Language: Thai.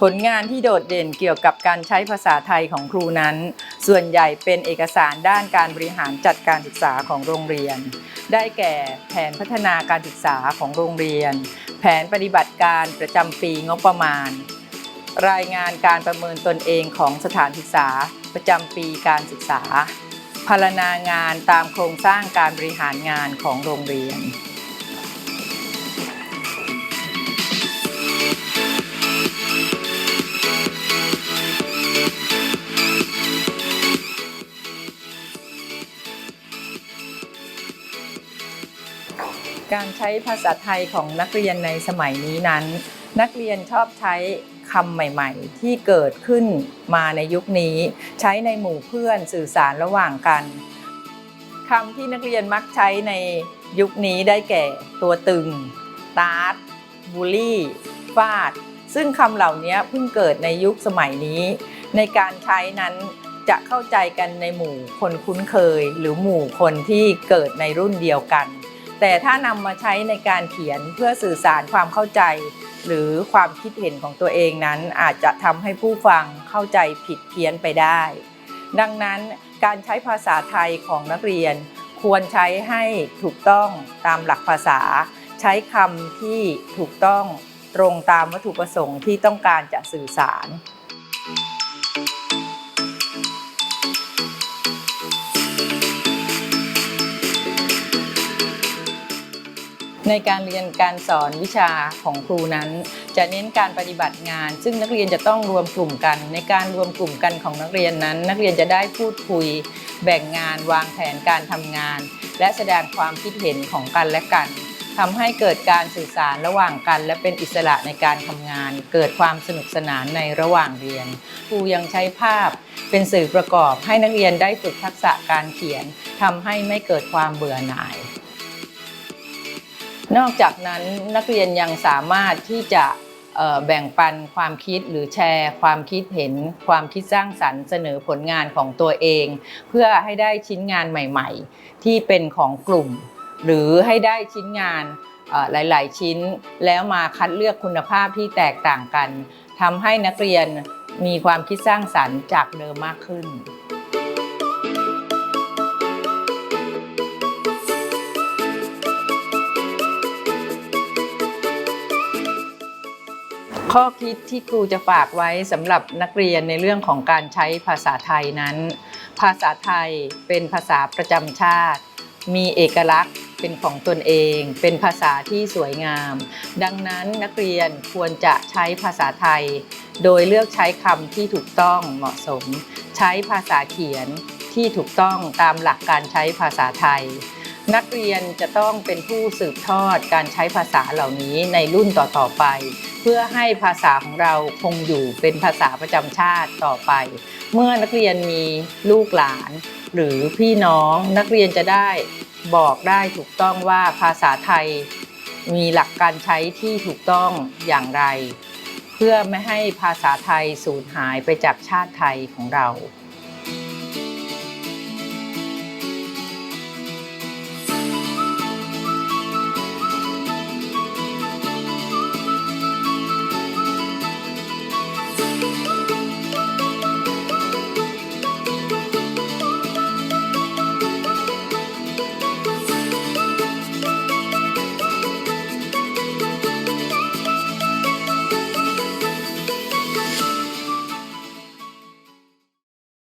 ผลงานที่โดดเด่นเกี่ยวกับการใช้ภาษาไทยของครูนั้น ส่วนใหญ่เป็นเอกสารด้านการบริหารจัดการศึกษาของโรงเรียน ได้แก่แผนพัฒนาการศึกษาของโรงเรียน แผนปฏิบัติการประจำปีงบประมาณ รายงานการประเมินตนเองของสถานศึกษาประจำปีการศึกษาพารณางานตามโครงสร้างการบริหารงานของโรงเรียน การใช้ภาษาไทยของนักเรียนในสมัยนี้นั้น นักเรียนชอบใช้คำใหม่ๆ ที่เกิดขึ้นมาในยุคนี้ ใช้ในหมู่เพื่อนสื่อสารระหว่างกันคำที่นักเรียนมักใช้ในยุคนี้ได้แก่ ตัวตึง ตาร์ทบูลลี่ฟาด ซึ่งคำเหล่านี้เพิ่งเกิดในยุคสมัยนี้ ในการใช้นั้นจะเข้าใจกันในหมู่คนคุ้นเคย หรือหมู่คนที่เกิดในรุ่นเดียวกัน แต่ถ้านำมาใช้ในการเขียนเพื่อสื่อสารความเข้าใจ หรือความคิดเห็นของตัวเองนั้นอาจจะทำให้ผู้ฟังเข้าใจผิดเพี้ยนไปได้ ดังนั้นการใช้ภาษาไทยของนักเรียน ควรใช้ให้ถูกต้องตามหลักภาษา ใช้คำที่ถูกต้องตรงตามวัตถุประสงค์ที่ต้องการจะสื่อสาร ในการเรียนการสอนวิชาของครูนั้น จะเน้นการปฏิบัติงาน ซึ่งนักเรียนจะต้องรวมกลุ่มกัน ในการรวมกลุ่มกันของนักเรียนนั้น นักเรียนจะได้พูดคุย แบ่งงาน วางแผนการทำงาน และแสดงความคิดเห็นของกันและกันทำให้เกิดการสื่อสารระหว่างกัน และเป็นอิสระในการทำงาน เกิดความสนุกสนานในระหว่างเรียน ครูยังใช้ภาพเป็นสื่อประกอบให้นักเรียนได้ฝึกทักษะการเขียนทำให้ไม่เกิดความเบื่อหน่าย นอกจากนั้นนักเรียนยังสามารถที่จะแบ่งปันความคิดหรือแชร์ความคิดเห็นความคิดสร้างสรรค์เสนอผลงานของตัวเอง เพื่อให้ได้ชิ้นงานใหม่ ๆ ที่เป็นของกลุ่ม หรือให้ได้ชิ้นงานหลาย ๆ ชิ้น แล้วมาคัดเลือกคุณภาพที่แตกต่างกันทำให้นักเรียนมีความคิดสร้างสรรค์จากเดิมมากขึ้น ข้อคิดที่ครูจะฝากไว้สำหรับนักเรียนในเรื่องของการใช้ภาษาไทยนั้น ภาษาไทยเป็นภาษาประจำชาติ มีเอกลักษณ์เป็นของตนเอง เป็นภาษาที่สวยงาม ดังนั้นนักเรียนควรจะใช้ภาษาไทย โดยเลือกใช้คำที่ถูกต้องเหมาะสม ใช้ภาษาเขียนที่ถูกต้องตามหลักการใช้ภาษาไทย นักเรียนจะต้องเป็นผู้สืบทอดการใช้ภาษาเหล่านี้ในรุ่นต่อๆไป เพื่อให้ภาษาของเราคงอยู่เป็นภาษาประจำชาติต่อไป เมื่อนักเรียนมีลูกหลาน หรือพี่น้องนักเรียนจะได้บอกได้ถูกต้องว่าภาษาไทยมีหลักการใช้ที่ถูกต้องอย่างไร เพื่อไม่ให้ภาษาไทยสูญหายไปจากชาติไทยของเรา